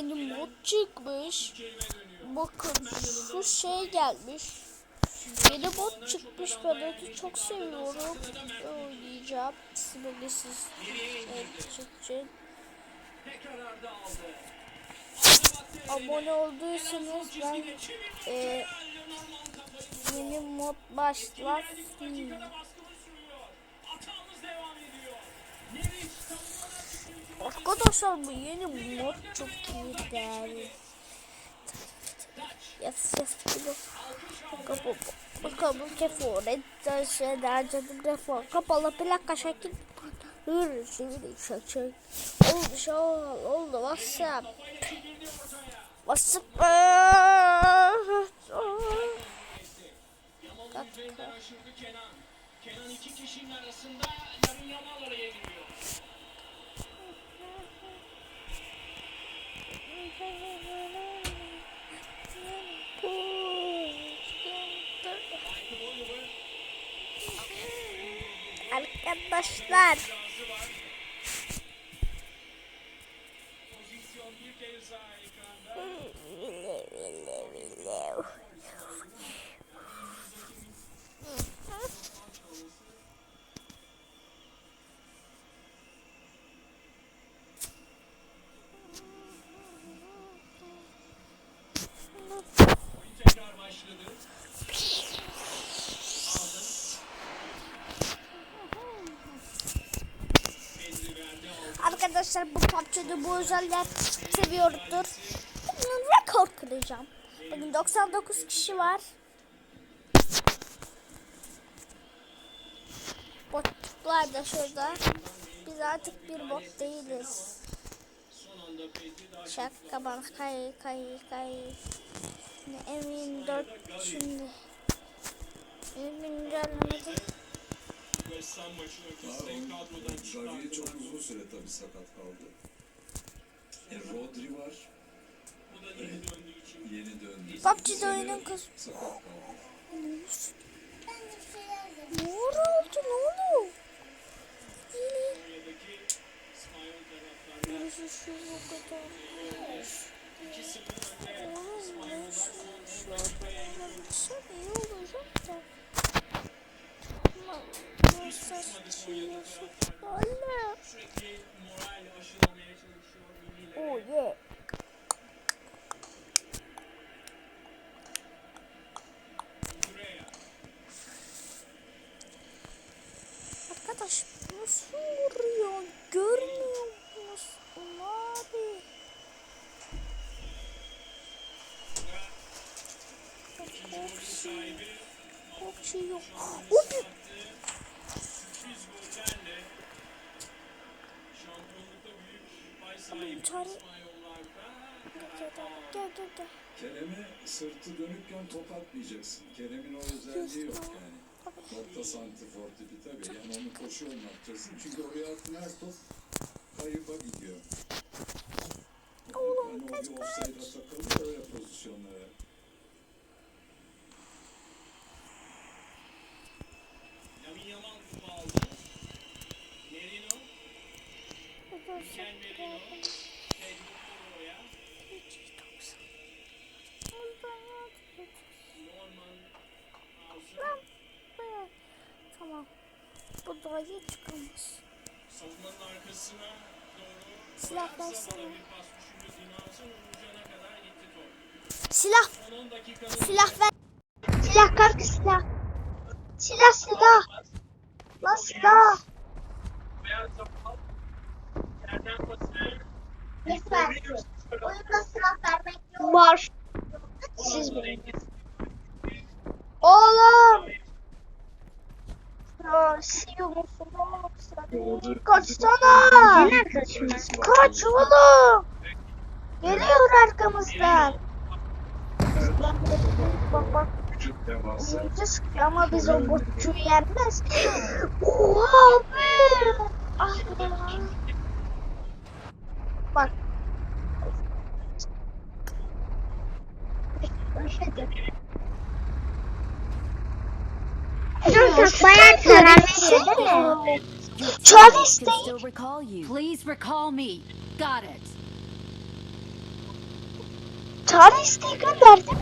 yeni mod çıkmış. Bakın şu şey gelmiş. Yeni mod çıkmış ben onu çok seviyorum. Oynayacağım. Sınırlısız için. Abone olduysanız ben e, yeni mod başlar. Arkadaşlar bu yeni mod çok iyi değerli. Yes yes bunu. Kapı bakalım kefore şeyler canım kapalı plaka şekil. Yürü şimdi şaşır. Oldu şu oldu WhatsApp. WhatsApp. Kenan. İki kişinin arasında yarın Yamal giriyor. Arkadaşlar. Pozisyon bir kez Arkadaşlar bu PUBG'de bu özellikler seviyordur. Bugün rekor kıracağım. Bugün 99 kişi var. Botlar da şurada. Biz artık bir bot değiliz. Şaka bana kay kay kay. Emin 4 şimdi. Emin güncellemedi. Ham maçın ötesinde kadrodan Gavi çıkardı. çok uzun süre tabii sakat kaldı. E, Rodri var. Bu da yeni döndüğü için Yeni döndü. PUBG'de oyunun kız. Sakat kaldı. Ne oldu ne oldu? Burası şu kadar. 2-0 önde. Oğlum şu şu şu iyi olacak da. İspanyollarda Gel gel gel gel. Kerem'e sırtı dönükken top atmayacaksın. Kerem'in o özelliği yok yani. Nokta santifor tipi tabii. Yani onu koşu oynayacaksın. Çünkü oraya attığın her top kayıpa gidiyor. Oğlum, kaç, bir offside'a takılıyor öyle pozisyonlara. Lamin Yamal topu aldı. Merino. Mikel Merino. Pedro Porro'ya. Norman Hauser. Tamam. Bu daha iyi çıkamaz. Savunmanın arkasına doğru. Silah Zamana versene. bir pas düşündü. Dinamsın Uğurcan'a kadar gitti top. Silah Son 10 dakikanın silah ver. Silah kanka silah. Silah silah. Lan silah. beyaz topu yerden pası. Lütfen. Oyunda silah vermek yok. Var. Siz bilin. Oğlum. Sen? Kaçsana. Kaç oğlum. Geliyor arkamızdan. Bak bak. Sıkıyor ama biz o botçuyu yenmez. Oha abi. Ah. Bak. Çocuk bayağı kararlıydı değil mi? Can değil. Please recall me. Got it. Çağrı isteği gönderdim.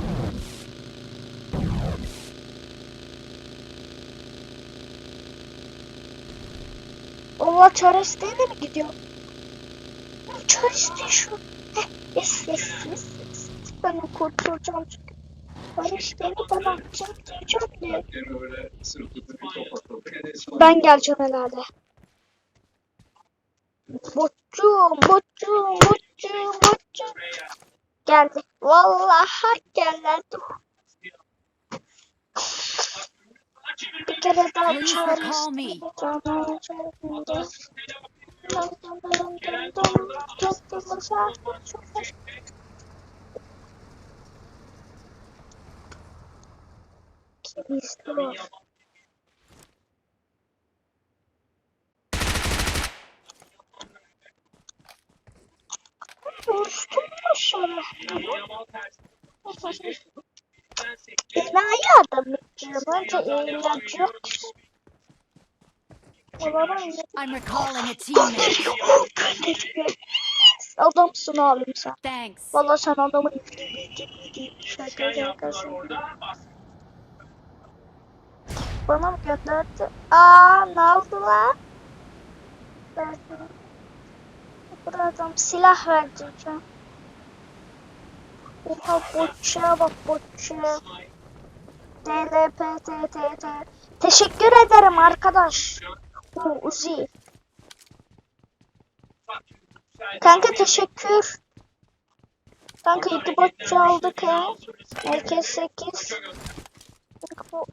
Allah çağrı isteği de mi gidiyor? Çağrı isteği şu. Heh, yes, yes, yes, yes. Ben onu kurtulacağım çünkü. Çağrı isteğini bana atacak bir topa topa. Ben geleceğim herhalde. Boçum, boçum, boçum, boçum. Geldi. Vallahi geldi. Bir kere daha Please çağır. Me. İstiyor. Uçtum aşağı. Enayi adam yapacağım. Önce eğlence yok. I'm recalling a teammate. Adamsın abim sen. Thanks. Valla sen adamın şaka şakası. Bana mı gönderdi? Aa ne oldu lan? Verdim. Bu adam silah vereceğim. Oha botçuya bak botçuya. DLPTTT. Teşekkür ederim arkadaş. Bu Uzi. Kanka teşekkür. Kanka iki botçu aldık ha. Herkes 8. Kanka bu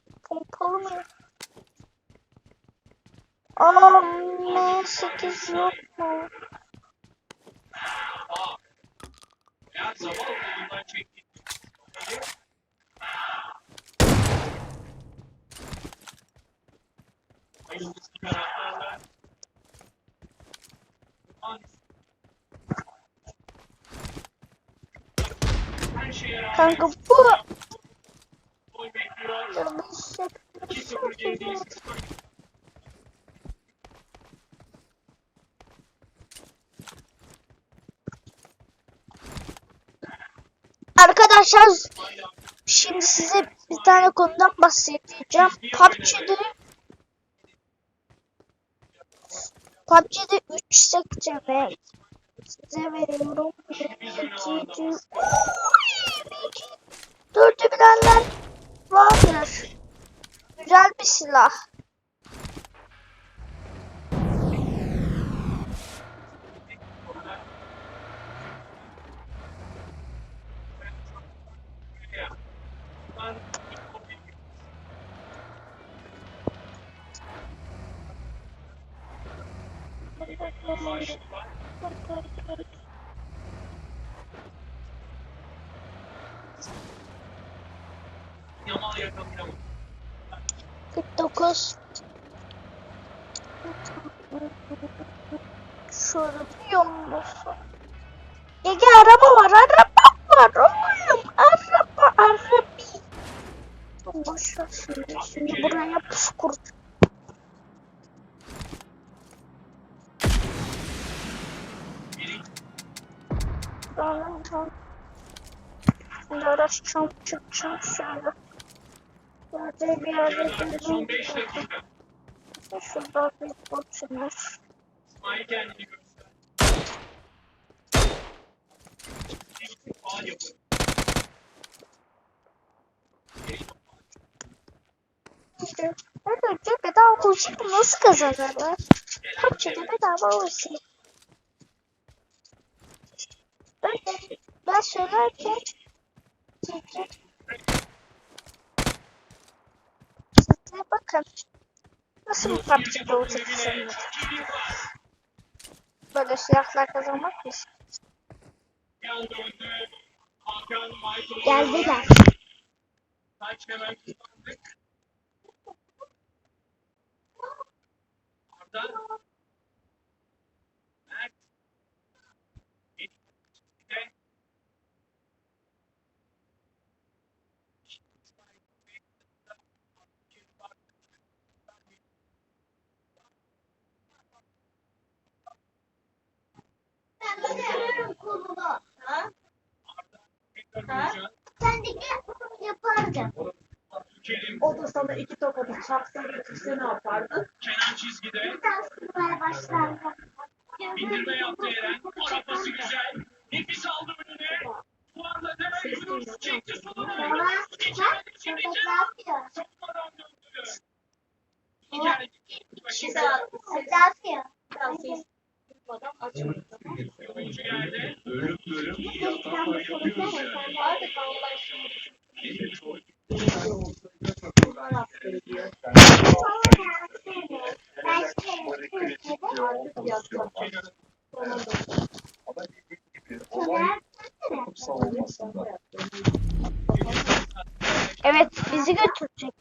mı? Aa M8 yok mu? Kanka bu Arkadaşlar şimdi size bir tane konudan bahsedeceğim. PUBG'de PUBG'de 3 sekteme size veriyorum. 2, 3, silah. Yamal yakalayamadı. 49 Şöyle bir yollusu. Ege araba var, araba var oğlum. Araba, araba. Boş ver şimdi. Şimdi buraya pus kur. Tamam, tamam. Şimdi araçacağım, çıkacağım şöyle. Nerede bir yerde Son durayım. 5 dakika. Şurada bir borçumuz. İsmail kendini göster. Nasıl kazanırlar? Hepsi de bedava uçu. Ben, ben söylerken size size bakın nasıl bir PUBG'de kazanır. Böyle silahlar kazanmak mı? Geldiler. Arda. Diyeceğim. Kerim. O da sana iki tokadı çaksa götürse ne yapardın? Kenan çizgide. Bir sıkmaya başlardı. İndirme yaptı Eren. Ara pası güzel. Nefis aldı önüne. Bu anda Temel Yunus çekti soluna. Kenan yapıyor? savunmadan döndü. İçeri. Bir daha Köpek savunmasında. Evet bizi götürecek.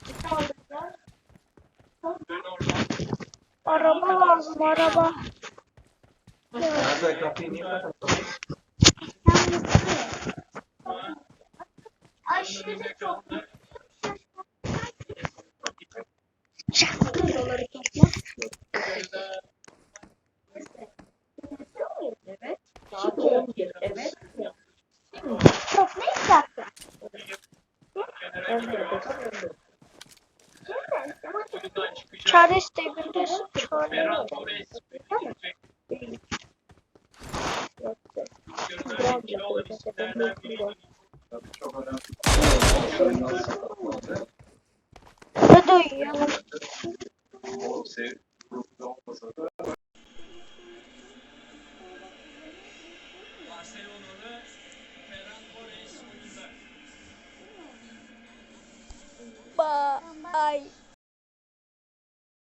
Araba lazım araba. Aşırı çok. Şarkıları Thank you.